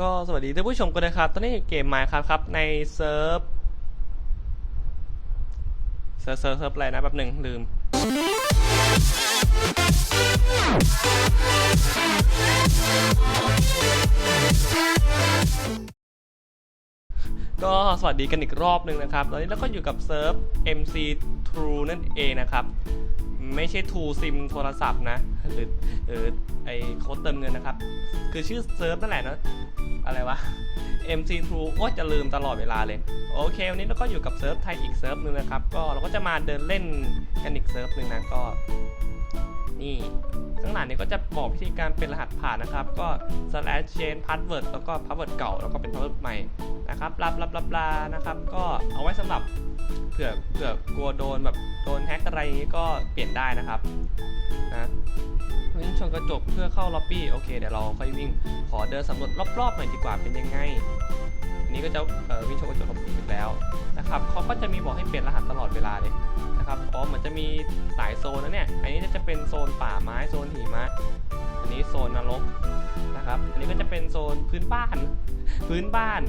ก็สวัสดีท่านผู้ชมกันนะครับ ตอนนี้เกมมาครับครับ ในเซิร์ฟเซิร์ฟ เซิร์ฟเซิร์ฟอะไรนะแป๊บหนึ่งลืม ก็สวัสดีกันอีกรอบหนึ่งนะครับ ตอนนี้เราก็อยู่กับเซิร์ฟ MC True นั่นเองนะครับ ไม่ใช่ทูซิมโทรศัพท์นะ หรือหรือไอโค้ดเติมเงินนะครับ คือชื่อเซิร์ฟนั่นแหละเนาะอะไรวะ MC True โอ้จะลืมตลอดเวลาเลย โอเค วันนี้เราก็อยู่กับเซิร์ฟไทยอีกเซิร์ฟหนึ่งนะครับ ก็เราก็จะมาเดินเล่นกันอีกเซิร์ฟหนึ่งนะก็ นี่ ข้างหลังนี้ก็จะบอกวิธีการเป็นรหัสผ่านนะครับ ก็ slash change password แล้วก็ password เก่าแล้วก็เป็น password ใหม่นะครับบลาบลาบลาบลานะครับ ก็เอาไว้สำหรับเผื่อเผื่อกลัวโดนแบบโดนแฮ็กอะไรอย่างนี้ก็เปลี่ยนได้นะครับนะวิ่งชนกระจกเพื่อเข้าล็อบบี้โอเคเดี๋ยวเราค่อยวิ่งขอเดินสำรวจรอบๆหน่อยดีกว่าเป็นยังไงอันนี้ก็จะวิ่งชนกระจกล็อบบี้อีกแล้วนะครับเขาก็จะมีบอกให้เปลี่ยนรหัสตลอดเวลาเลย นะครับอ๋อเหมือนจะมีหลายโซนนะเนี่ย อันนี้จะเป็นโซนป่าไม้โซนหิมะอันนี้โซนนรกนะครับ อันนี้ก็จะเป็นโซนพื้นบ้านพื้นบ้าน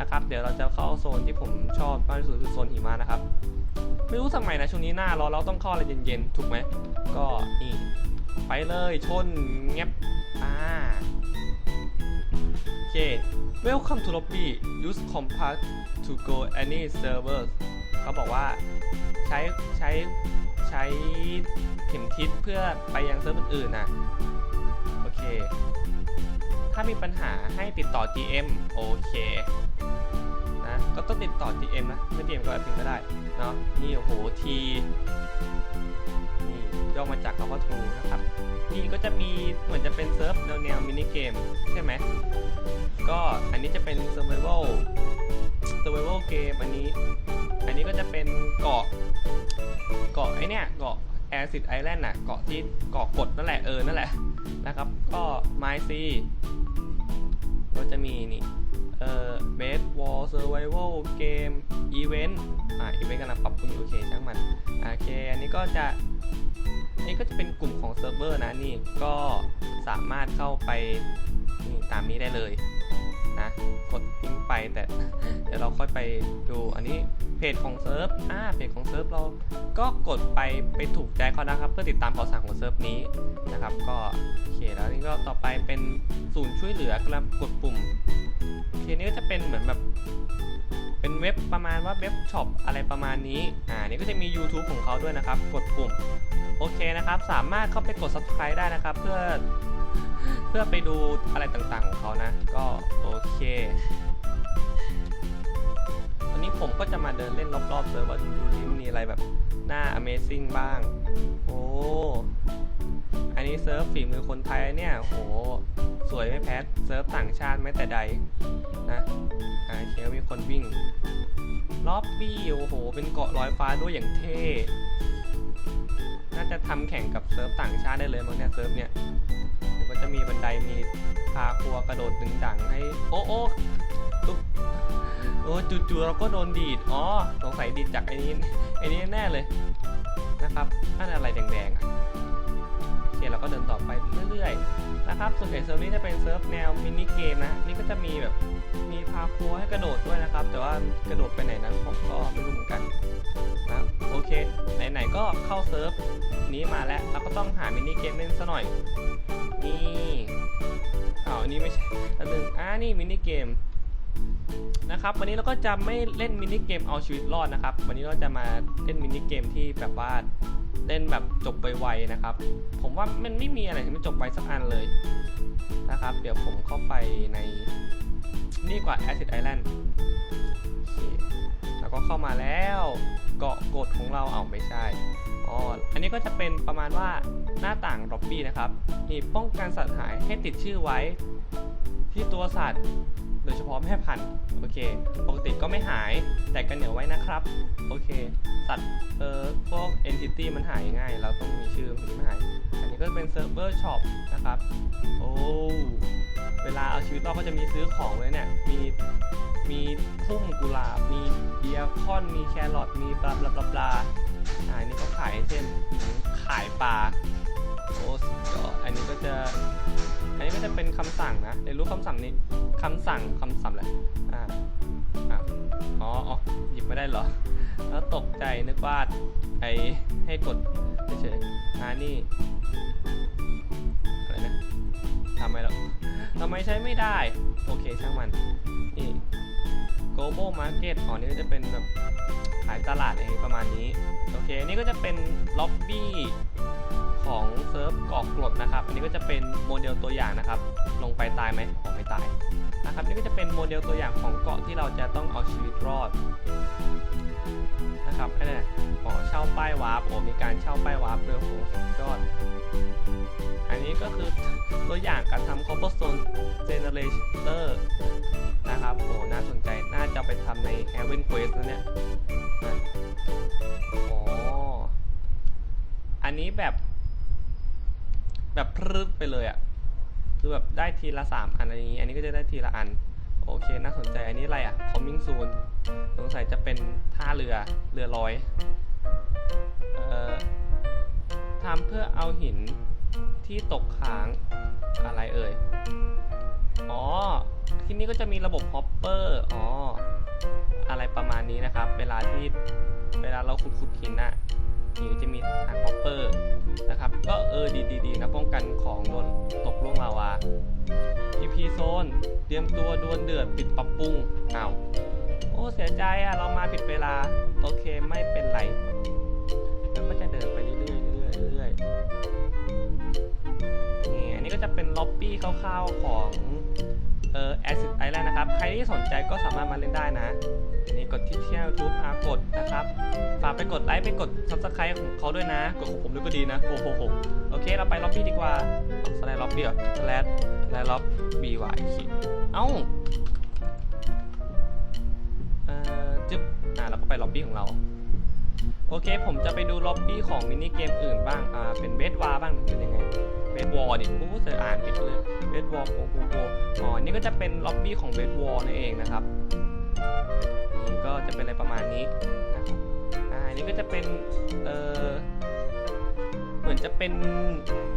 นะครับ เดี๋ยวเราจะเข้าโซนที่ผมชอบมากที่สุดคือโซนหิมะนะครับ ไม่รู้ทำไมนะช่วงนี้หน้าร้อนเราต้องเข้าอะไรเย็นๆถูกไหมก็นี่ไปเลยชนเงียบอ่าโอเค Welcome to lobby use compass to go any servers เขาบอกว่า ใช้ใช้ใช้เข็มทิศเพื่อไปยังเซิร์ฟอื่นๆนะโอเค ถ้ามีปัญหาให้ติดต่อ GM โอเคนะก็ต้องติดต่อ GM นะไม่ GM ก็แอดมินก็ได้เนาะนี่โอ้โหทีนี่ย่อมาจากคำว่า True นะครับนี่ก็จะมีเหมือนจะเป็นเซิร์ฟแนวแนวมินิเกมใช่ไหมก็อันนี้จะเป็น Survival Survival เกมอันนี้ อันนี้ก็จะเป็นเกาะ เกาะไอเนี่ยเกาะแอซิดไอแลนด์น่ะเกาะที่เกาะกดนั่นแหละเออนั่นแหละนะครับก็ไมซีก็จะมีนี่เอ่อเบสวอลเซอร์ไวเวลเกมอีเวนต์อ่าอีเวนต์กำลังปรับปรุงอยู่โอเคช่างมันโอเคอันนี้ก็จะนนี้ก็จะเป็นกลุ่มของเซิร์ฟเวอร์นะนี่ก็สามารถเข้าไปตามนี้ได้เลย นะกดทิ้งไปแต่เดี๋ยวเราค่อยไปดูอันนี้เพจของเซิร์ฟอ่าเพจของเซิร์ฟเราก็กดไปไปถูกใจเขานะครับ เพื่อติดตามข่าวสารของเซิร์ฟนี้นะครับ ก็โอเคแล้วนี่ก็ต่อไปเป็นศูนย์ช่วยเหลือกำลังกดปุ่มโอเคนี่ก็จะเป็นเหมือนแบบเป็นเว็บประมาณว่าเว็บช็อปอะไรประมาณนี้ อ่า นี่ก็จะมี YouTube ของเขาด้วยนะครับ กดปุ่ม โอเคนะครับ สามารถเข้าไปกด subscribe ได้นะครับ เพื่อ เพื่อไปดูอะไรต่างๆของเขานะ ก็โอเควันนี้ผมก็จะมาเดินเล่นรอบๆเซิร์ฟว่าดูที่มีอะไรแบบน่า Amazing บ้าง โอ้ อันนี้เซิร์ฟฝีมือคนไทยเนี่ย โห สวยไม่แพ้เซิร์ฟต่างชาติแม้แต่ใดนะอ่าเคก็มีคนวิ่งล็อบบี้ โอ้โห เป็นเกาะลอยฟ้าด้วยอย่างเท่ น่าจะทำแข่งกับเซิร์ฟต่างชาติได้เลยมั้งเนี่ยเซิร์ฟเนี่ย จะมีบันไดมีพาครัวกระโดดดึงดังให้ โอ้โอ้ตุ๊บโอ้จู่ๆเราก็โดนดีดอ๋อสงสัยดีดจากไอ้นี้ไอ้นี้แน่เลยนะครับนั่นอะไรแดงๆอะโอเคเราก็เดินต่อไปเรื่อยๆนะครับส่วนใหญ่เซิร์ฟนี้จะเป็นเซิร์ฟแนวมินิเกมนะนี่ก็จะมีแบบมีพาครัวให้กระโดดด้วยนะครับ แต่ว่ากระโดดไปไหนนั้นผมก็ไม่รู้เหมือนกันนะโอเคไหนๆก็เข้าเซิร์ฟนี้มาแล้วเราก็ต้องหามินิเกมเล่นซะหน่อย นี่อ้าวอันนี้ไม่ใช่อันหนึ่งอ่านี่มินิเกมนะครับวันนี้เราก็จะไม่เล่นมินิเกมเอาชีวิตรอดนะครับ วันนี้เราจะมาเล่นมินิเกมที่แบบว่าเล่นแบบจบไวๆนะครับ ผมว่ามันไม่มีอะไรที่มันจบไวสักอันเลยนะครับ เดี๋ยวผมเข้าไปในนี่กว่า Acid Island โอเคแล้วก็เข้ามาแล้วเกาะกดของเราเอาไม่ใช่อ๋ออันนี้ก็จะเป็นประมาณว่า หน้าต่างล็อบบี้นะครับนี่ป้องกันสัตว์หายให้ติดชื่อไว้ ที่ตัวสัตว์ โดยเฉพาะแม่พันธุ์โอเค ปกติก็ไม่หายแต่กันเหนียวไว้นะครับ โอเค สัตว์เอ่อพวก entity มันหายง่าย เราต้องมีชื่อมันถึงไม่หาย อันนี้ก็เป็นเซิร์ฟเวอร์ช็อปนะครับ โอ้เวลาเอาชีวิตรอดก็จะมีซื้อของเลยเนี่ยมีมีพุ่มกุหลาบ มีเบียร์คอน มีแครอท มีบลาบลาบลาบลาอ่าอันนี่ก็ขายเทมอืมขายปลา จะอันนี้ก็จะเป็นคำสั่งนะเดี๋ยวรู้คำสั่งนี้คำสั่งคำสั่งอะไรอ่าอะอ๋ออ๋อหยิบไม่ได้เหรอ แล้วตกใจนึกว่าไอให้กดเฉยๆอ่านี่อะไรนะทำไมแล้วทำไมใช้ไม่ได้ โอเคช่างมัน นี่ global market อ๋อนี่ก็จะเป็นแบบขายตลาดอะไรประมาณนี้ โอเค นี่ก็จะเป็นล็อบบี้ ของเซิร์ฟเกาะกรดนะครับ อันนี้ก็จะเป็นโมเดลตัวอย่างนะครับ ลงไปตายไหมออกไม่ตายนะครับนี่ก็จะเป็นโมเดลตัวอย่างของเกาะที่เราจะต้องเอาชีวิตรอดนะครับอันนี้อ๋อเช่าป้ายวาร์ปโอ้มีการเช่าป้ายวาร์ปด้วยโอ้สุดยอด อันนี้ก็คือตัวอย่างการทำ cobblestone generator นะครับโอ้น่าสนใจน่าจะไปทำใน Heaven Quest นะเนี่ยอ๋ออันนี้แบบ แบบพรึดไปเลยอะ่ะ คือแบบได้ทีละ3อันอะไรอย่างนี้ อันนี้ก็จะได้ทีละอัน โอเค น่าสนใจ อันนี้อะไรอะ่ะ coming soon สงสัยจะเป็นท่าเรือ เรือลอย เอ่อทำเพื่อเอาหินที่ตกค้างอะไรเอ่ย อ๋อ ที่นี่ก็จะมีระบบฮอปเปอร์ อ๋อ อะไรประมาณนี้นะครับ เวลาที่ เวลาเราขุดขุดหินน่ะ นี่จะมีทางฮอปเปอร์นะครับ ก็เออดีดีดีนะป้องกันของโดนตกล่วงลาวา EP โซน เตรียมตัวดวลเดือดปิดปรับปรุงเอาโอ้เสียใจอะเรามาผิดเวลา โอเคไม่เป็นไรแล้วก็จะเดินไปเรื่อยๆเรื่อยๆเรื่อยๆนี่อันนี้ก็จะเป็นล็อบบี้คร่าวๆของ เอ่อ Acid Island นะครับ ใครที่สนใจก็สามารถมาเล่นได้นะนนี้กดที่เที่ยวทูบอากดนะครับ ฝากไปกดไลค์ไปกด subscribe ของเขาด้วยนะ กดของผมด้วยก็ดีนะ โอ้โหโอเค เราไปล็อบบี้ดีกว่าสไลด์ล็อบบี้เหรอสแลดสไลด์ล็อบบี้วายขีดเอ้าเอ่อจึ๊บอ่าเราก็ไปล็อบบี้ของเราโอเค ผมจะไปดูล็อบบี้ของมินิเกมอื่นบ้าง อ่า เป็นเบสวาบ้างเป็นยังไง เบสวอลเนี่ยโอ้เธออ่านผิดเลยเบสวอลโกโกโกอ๋อนี่ก็จะเป็นล็อบบี้ของเบสวอลนั่นเองนะครับก็จะเป็นอะไรประมาณนี้นะครับอ่าอันนี้ก็จะเป็นเออเหมือนจะเป็น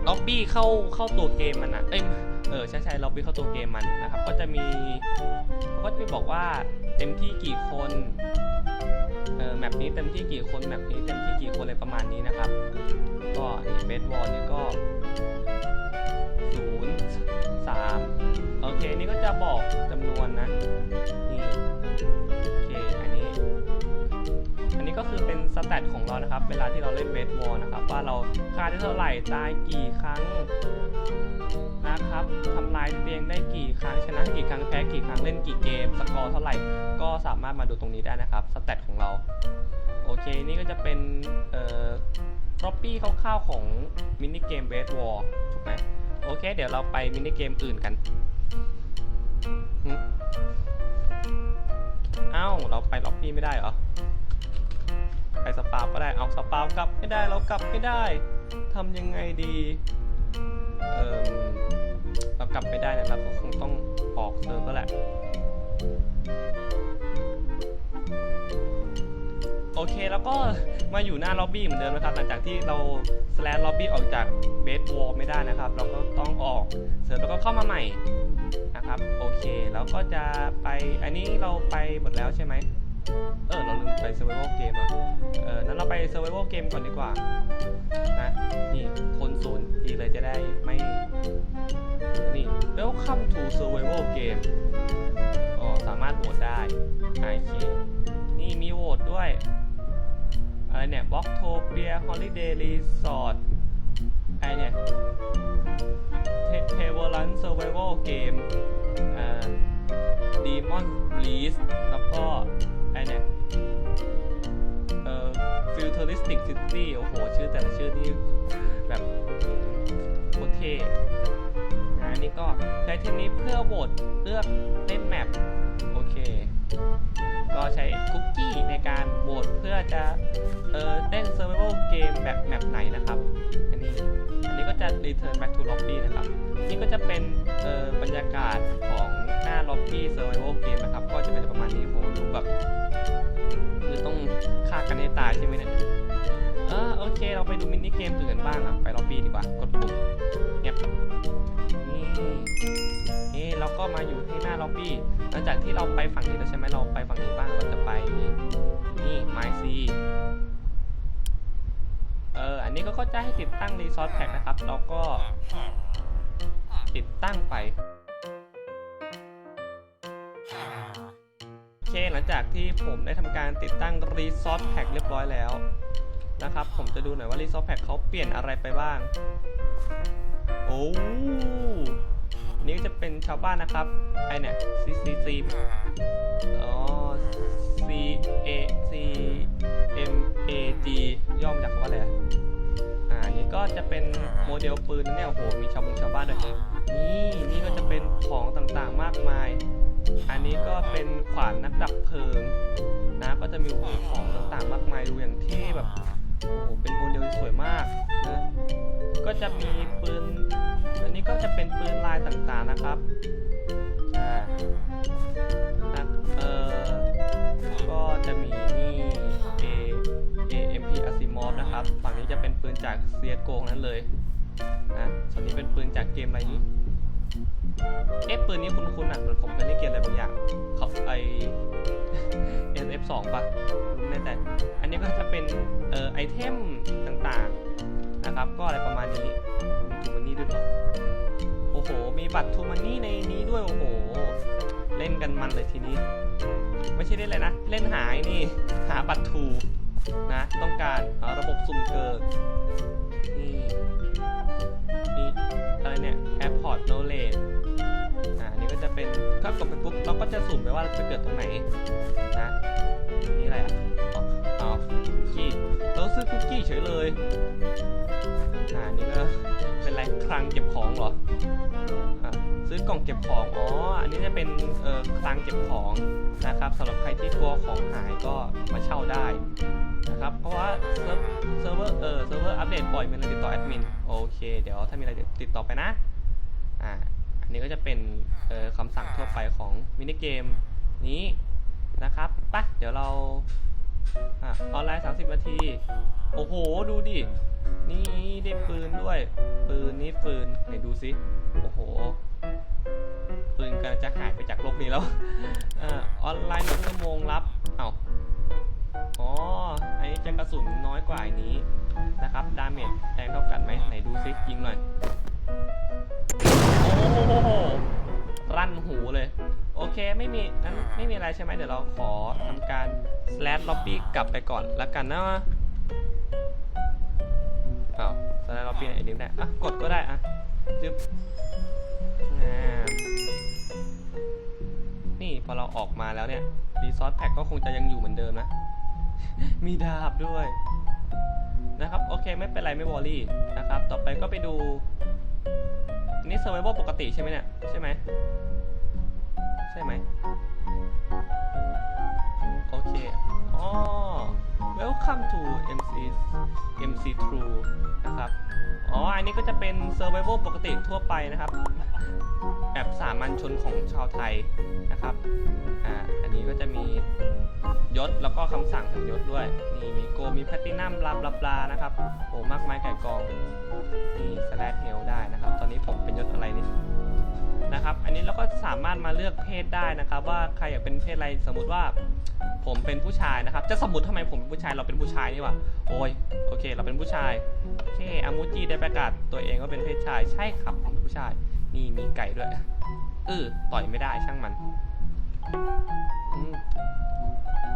ล็อบบี้เข้าเข้าตัวเกมมันนะเอ้ยเออใช่ใช่ล็อบบี้เข้าตัวเกมมันนะครับ ก็จะมีเขาก็จะไปบอกว่าเต็มที่กี่คนเออแมปนี้เต็มที่กี่คนแมปนี้เต็มที่กี่คนอะไรประมาณนี้นะครับ ก็เบสบอลเนี่ยก็ 0 3 โอเค นี่ก็จะบอกจำนวนนะ นี่ โอเค อันนี้ อันนี้ก็คือเป็นสแตทของเรานะครับ เวลาที่เราเล่นเบสบอลนะครับ ว่าเราฆ่าได้เท่าไหร่ ตายกี่ครั้งนะครับทำลายเตียงได้กี่ครั้ง ชนะกี่ครั้ง แพ้กี่ครั้ง เล่นกี่เกม สกอร์เท่าไหร่ ก็สามารถมาดูตรงนี้ได้นะครับ สแตทของเรา โอเค นี่ก็จะเป็น เอ่อ p r o p ี้คร่าวๆของมินิเกมเบสบอลถูกไหม โอเค เดี๋ยวเราไปมินิเกมอื่นกันเอ้า เราไปล็อบบี้ไม่ได้เหรอ ไปสปาก็ได้ เอาสปากลับไม่ได้ เรากลับไม่ได้ ทำยังไงดี เออเรากลับไม่ได้นยเราก็คงต้องออกเซิร์ฟแล้วแหละ โอเคแล้วก็มาอยู่หน้าล็อบบี้เหมือนเดิมนะครับ หลังจากที่เราสแลนล็อบบี้ออกจากเบสวอลไม่ได้นะครับ เราก็ต้องออกเซิร์ฟแล้วก็เข้ามาใหม่นะครับ โอเคแล้วก็จะไปอันนี้เราไปหมดแล้วใช่ไหมเออเราลืมไป survival game อะเออนั้นเราไป survival game ก่อนดีกว่านะนี่คนศูนย์ดีเลยจะได้ไม่นี่ Welcome to Survival Game อ๋อสามารถโหวตได้โอเคนี่มีโหวตด้วย อะไรเนี่ยบล็อกโทเปียฮอลิเดย์รีสอร์ทอะไรเนี่ยเทเวอร์ลันเซอร์ไวเวลเกมอ่าดีมอนบลีสแล้วก็อะไรเนี่ยเอ่อฟิวเทอริสติกซิตี้โอ้โห ชื่อแต่ละชื่อที่แบบโคตรเท่นนี้ก็ใช้เทคนี้เพื่อโหวตเลือกเล่นแมปโอเค ก็ใช้คุกกี้ในการโหวตเพื่อจะเออเล่น survival game แบบแมปไหนนะครับ อันนี้อันนี้ก็จะ return back to lobby นะครับ นี่ก็จะเป็นเออบรรยากาศของหน้า lobby survival game นะครับ ก็จะเป็นประมาณนี้โหดูแบบคือต้องฆ่ากันให้ตายใช่ไหมเนี่ยเออโอเค เราไปดูมินิเกมอื่นกันบ้างอะไปล็อบบี้ดีกว่า กดปุ่มเงียบนี่ ก็มาอยู่ที่หน้าล็อบบี้ หลังจากที่เราไปฝั่งนี้แล้วใช่ไหมเราไปฝั่งนี้บ้างเราจะไปนี่ไมซีเอออันนี้ก็เขาจะให้ติดตั้งรีซอสแพ็กนะครับ เราก็ติดตั้งไปโอเคหลังจากที่ผมได้ทำการติดตั้งรีซอสแพ็กเรียบร้อยแล้วนะครับ ผมจะดูหน่อยว่ารีซอสแพ็กเขาเปลี่ยนอะไรไปบ้าง โอ้ เป็นชาวบ้านนะครับไอเนี่ย C C C อ๋อ C A C M A G ย่อมาจากคำว่าอะไรอะอ่านี่ก็จะเป็นโมเดลปืนนะเนี่ยโอ้โหมีชาวบงชาวบ้านด้วยนี่นี่ก็จะเป็นของต่างๆมากมาย อันนี้ก็เป็นขวานนักดับเพลิงนะก็จะมีโอ้โหของต่างๆมากมายดูอย่างเท่แบบโอ้โหเป็นโมเดลสวยมากนะก็จะมีปืนอั นนี้ก็จะเป็นปืนลายต่างๆนะครับ อ่านะเออก็จะมีนี่ A AMP Asimov นะครับ ฝั่งนี้จะเป็นปืนจาก CSGO นั้นเลย นะ ส่วนนี้เป็นปืนจากเกมอะไรนี้ เอ๊ะปืนนี้คุ้นๆอะเหมือนผมเคยเล่นเกมอะไรบางอย่างเขาไอ SF2 ป่ะรู้ไม่แน่อันนี้ก็จะเป็น เอ่อ ไอเทมต่างๆ นะครับ ก็อะไรประมาณนี้ มันนี่ด้วยเหรอโอ้โห มีบัตรทูมันนี่ในนี้ด้วย โอ้โห เล่นกันมันเลยทีนี้ ไม่ใช่เล่นเลยนะ เล่นหายนี่ หาบัตรทูนะ ต้องการาระบบสุ่มเกิดนี่นี่อะไรเนี่ย Airport Knowledge อ่า นี่ก็จะเป็นถ้ากดไปปุ๊บเราก็จะสุ่มไปว่าจะเกิดตรงไหนนะ นี่อะไรอะอ๋ออ๋อคุกกี้เราซื้อคุกกี้เฉยเลย คลังเก็บของเหรอซื้อกล่องเก็บของ อ๋อ อันนี้จะเป็นคลังเก็บของนะครับสำหรับใครที่กลัวของหายก็มาเช่าได้นะครับ เพราะว่าเซิร์ฟเซิร์ฟเวอร์เออเซิร์ฟเวอร์อัปเดตบ่อยมีอะไรติดต่อแอดมิน โอเค เดี๋ยวถ้ามีอะไรติดต่อไปนะ อ่า อันนี้ก็จะเป็นคำสั่งทั่วไปของมินิเกมนี้นะครับปะเดี๋ยวเรา อะออนไลน์ 30 นาที โอ้โห ดูดิ นี่ได้ปืนด้วย ปืนนี่ปืนไหนดูสิ โอ้โห ปืนกำลังจะหายไปจากโลกนี้แล้วอ่อออนไลน์หนึ่งชั่วโมงรับ เอาอ๋อ อันนี้จะกระสุนน้อยกว่าอันนี้นะครับ ดาเมจแรงเท่ากันไหมไหนดูซิยิงหน่อย โอ้โห รั่นหูเลย โอเคไม่มีนั้นไม่มีอะไรใช่ไหมเดี๋ยวเราขอทำการ slash lobby กลับไปก่อนแล้วกันนะอ้าว slash lobby ไหนดิ้มได้อะกดก็ได้อะจึ๊บนี่พอเราออกมาแล้วเนี่ย resource pack ก็คงจะยังอยู่เหมือนเดิมนะ มีดาบด้วยนะครับโอเคไม่เป็นไรไม่วอรี่นะครับ ต่อไปก็ไปดูอันนี่ survival ปกติใช่ไหมเนี่ย ใช่ไหม ใช่ไหมโอเคอ๋อ welcome to MC MC True นะครับ อ๋อ อันนี้ก็จะเป็น survival ปกติทั่วไปนะครับ แบบสามัญชนของชาวไทยนะครับ อ่า อันนี้ก็จะมียศแล้วก็คำสั่งของยศด้วย นี่มีโกมีแพตตินัมลาบลาบลานะครับ โอ้มากมายไก่กอง นี่สแลดเฮลได้นะครับ ตอนนี้ผมเป็นยศอะไรนี่ นะครับ อันนี้เราก็สามารถมาเลือกเพศได้นะครับ ว่าใครอยากเป็นเพศอะไรสมมุติว่าผมเป็นผู้ชายนะครับ จะสมมติทำไมผมเป็นผู้ชายเราเป็นผู้ชายนี่วะโอ้ยโอเค เราเป็นผู้ชายโอเคอามูจิได้ประกาศตัวเองว่าเป็นเพศชาย ใช่ครับผมเป็นผู้ชายนี่มีไก่ด้วยเออต่อยไม่ได้ช่างมัน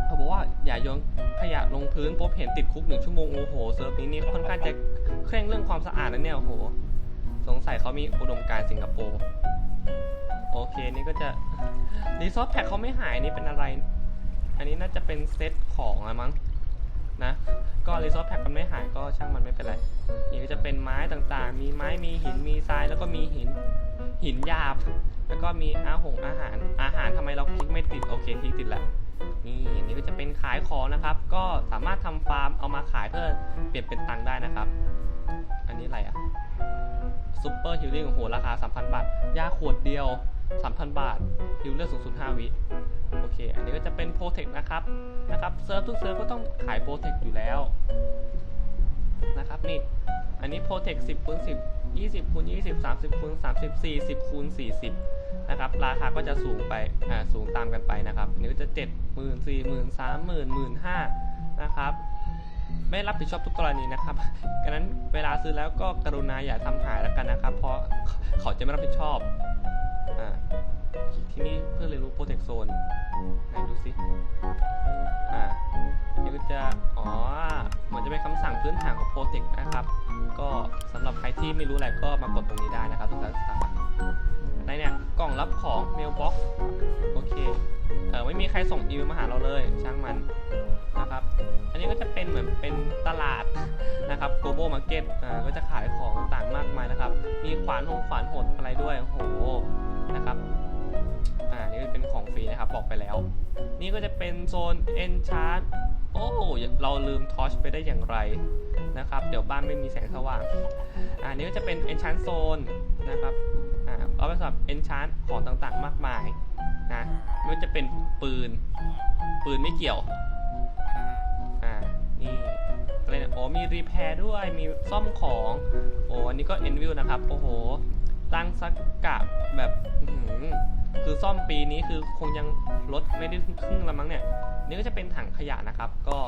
เขาบอกว่าอย่าโยนขยะลงพื้นพบเห็นติดคุกหนึ่งชั่วโมงโอ้โหเซิร์ฟนี้นี่ค่อนข้างจะเคร่งเรื่องความสะอาดนะเนี่ยโอ้โห สงสัยเขามีอุดมการณ์สิงคโปร์โอเคนี่ก็จะรีซอสแพ็คเขาไม่หายนี่เป็นอะไร อันนี้น่าจะเป็นเซตของอะมั้งนะ ก็รีซอสแพ็คมันไม่หายก็ช่างมันไม่เป็นไรนี่ก็จะเป็นไม้ต่างๆ มีไม้มีหินมีทรายแล้วก็มีหินหินหยาบ แล้วก็มีอาหงอาหารอาหารทำไมเราคลิกไม่ติดโอเคคลิกติดแล้วนี่อันนี้ก็จะเป็นขายของนะครับ ก็สามารถทำฟาร์มเอามาขายเพื่อเปลี่ยนเป็นตังค์ได้นะครับ อันนี้อะไรอะ ซูเปอร์ฮิลลิ่งโอ้โหราคา 3,000 บาท ยาขวดเดียว 3,000 บาทฮิวเลือดสูงสุด 5 วิโอเค อันนี้ก็จะเป็นโปรเทคนะครับ นะครับ เซิร์ฟทุกเซิร์ฟก็ต้องขายโปรเทคอยู่แล้ว นะครับนี่ อันนี้โปรเทค10คูณ10 20คูณ20 30คูณ30 40คูณ40 นะครับ ราคาก็จะสูงไป อ่า สูงตามกันไปนะครับ นี่ก็จะ 7 0 0 0 0 4 0 0 0 0 3 0 0 0 0 1 5 0 0นะครับ ไม่รับผิดชอบทุกกรณีนะครับดังนั้นเวลาซื้อแล้วก็กรุณาอย่าทำหายแล้วกันนะครับ เพราะเขาจะไม่รับผิดชอบอ่าที่นี่เพื่อเรียนรู้โปรเทคโซนไหนดูสิอ่านี่ก็จะอ๋อเหมือนจะเป็นคำสั่งพื้นฐานของโปรเทคนะครับ ก็สำหรับใครที่ไม่รู้อะไรก็มากดตรงนี้ได้นะครับทุกท่านในเนี่ยกล่องรับของ mailbox โอเคเออไม่มีใครส่งอีเมลมาหาเราเลย ช่างมัน นะครับ อันนี้ก็จะเป็นเหมือนเป็นตลาดนะครับ global market อ่าก็จะขายของต่างมากมายนะครับ มีขวานหงขวานหดอะไรด้วยโอ้โหนะครับอ่านี่เป็นของฟรีนะครับบอกไปแล้ว นี่ก็จะเป็นโซน enchant โอ้เราลืมทอชไปได้อย่างไรนะครับ เดี๋ยวบ้านไม่มีแสงสว่างอ่านี่ก็จะเป็น enchant zone นะครับอ่าเอาไปสำหรับ enchant ของต่างๆ มากมายนะไม่ว่าจะเป็นปืน ปืนไม่เกี่ยว มีรีแพร์ด้วยมีซ่อมของ โอ้อันนี้ก็เอ็นวิวนะครับ โอ้โห ตั้งสักกะแบบคือซ่อมปีนี้คือคงยังลดไม่ได้ครึ่งละมั้งเนี่ย นี่ก็จะเป็นถังขยะนะครับ ก็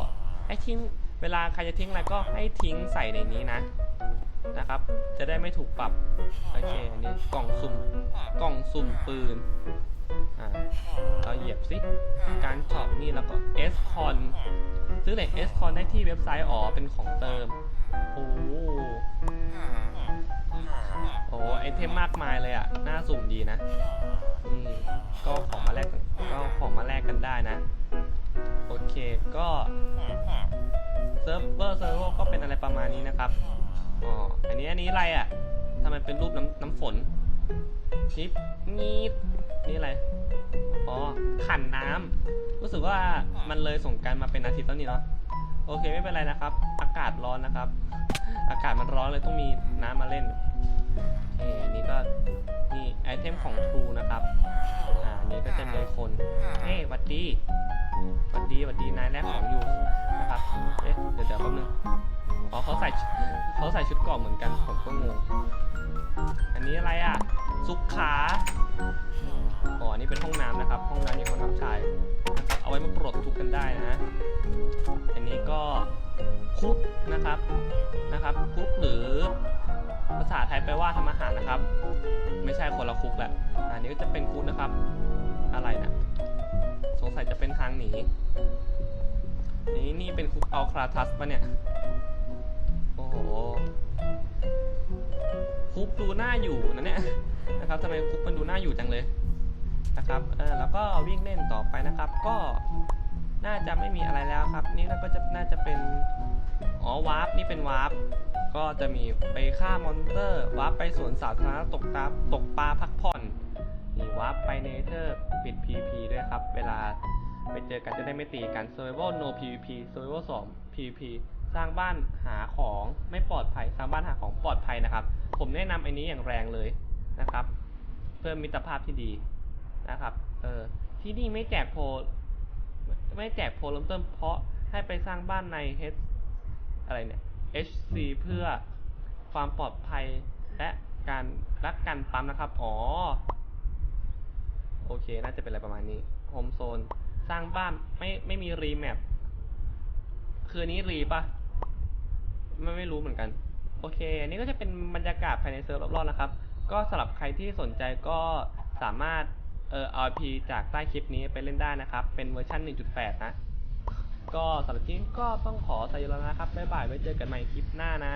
ให้ทิ้งเวลาใครจะทิ้งอะไรก็ให้ทิ้งใส่ในนี้นะ นะครับ จะได้ไม่ถูกปรับ โอเค อันนี้กล่องสุ่ม กล่องสุ่มปืน อ่า เราเหยียบสิ การช็อปนี่แล้วก็ S con ซื้อเหล็ก S con ได้ที่เว็บไซต์อ๋อ เป็นของเติม โอ้โหโอ้ไอเทมมากมายเลยอะน่าสุ่มดีนะนี่ก็ของมาแลกกันก็ของมาแลกกันได้นะ โอเค ก็เซิร์ฟเวอร์เซิร์ฟเวอร์ก็เป็นอะไรประมาณนี้นะครับ อ๋อ อันนี้อันนี้อะไรอะทำไมเป็นรูปน้ำน้ำฝนชิปนีดนี่อะไร อ๋อ ขันน้ำ รู้สึกว่ามันเลยส่งการมาเป็นอาทิตย์แล้วนี่เนาะ โอเคไม่เป็นไรนะครับ อากาศร้อนนะครับ อากาศมันร้อนเลยต้องมีน้ำมาเล่นเอ้นี่ก็นี่ไอเทมของ True นะครับ อ่า นี่ก็จะมีคนเฮ้หวัดดีหวัดดีหวัดดีนายแรกของอยู่นะครับ เอ๊ะ เดี๋ยวเดี๋ยวแป๊บนึง อ๋อเขาใส่ ส่ชุดเกราะเหมือนกันผมก็งง อันนี้อะไรอะ ซุกขาอ๋อนนี้เป็นห้องน้ำนะครับ ห้องน้ำหญิงห้องน้ำชายนะครับเอาไว้มาปลดทุกข์กันได้นะ อันนี้ก็คุกนะครับนะครับ คุกหรือภาษาไทยแปลว่าทำอาหารนะครับ ไม่ใช่คนละคุกแหละอันนี้ก็จะเป็นคุกนะครับ อะไรนะสงสัยจะเป็นทางหนีนี่นี่เป็นคุกอัลคราทัสปะเนี่ย คุกดูน่าอยู่นะเนี่ยนะครับทำไมคุกมันดูน่าอยู่จังเลยนะครับเออแล้วก็วิ่งเล่นต่อไปนะครับ ก็น่าจะไม่มีอะไรแล้วครับ นี่ก็จะน่าจะเป็นอ๋อวาร์ปนี่เป็นวาร์ปก็จะมีไปฆ่ามอนสเตอร์วาร์ปไปสวนสาธารณะตกตาตกปลาพักผ่อนนี่วาร์ปไปเนเธอร์ปิด PP ด้วยครับ เวลาไปเจอกันจะได้ไม่ตีกัน Survival No PVP Survival 2 PVP สร้างบ้านหาของไม่ปลอดภัย สร้างบ้านหาของปลอดภัยนะครับ ผมแนะนำไอ้นี้อย่างแรงเลยนะครับ เพื่อมิตรภาพที่ดีนะครับ เออที่นี่ไม่แจกโพลไม่แจกโพลเริ่มต้นเพราะให้ไปสร้างบ้านใน H อะไรเนี่ย HC เพื่อความปลอดภัยและการรักกันปั๊มนะครับ อ๋อ โอเค น่าจะเป็นอะไรประมาณนี้ โฮมโซน สร้างบ้านไม่ไม่มีรีแมป คืออนนี้รีปะไม่ไม่รู้เหมือนกัน โอเค อันนี้ก็จะเป็นบรรยากาศภายในเซิร์ฟรอบๆนะครับ ก็สำหรับใครที่สนใจก็สามารถเอ่อ RP จากใต้คลิปนี้ไปเล่นได้นะครับ เป็นเวอร์ชัน1.8 นะ ก็สำหรับที่ก็ต้องขอสายแล้วนะครับ บ๊ายบาย ไว้เจอกันใหม่คลิปหน้านะ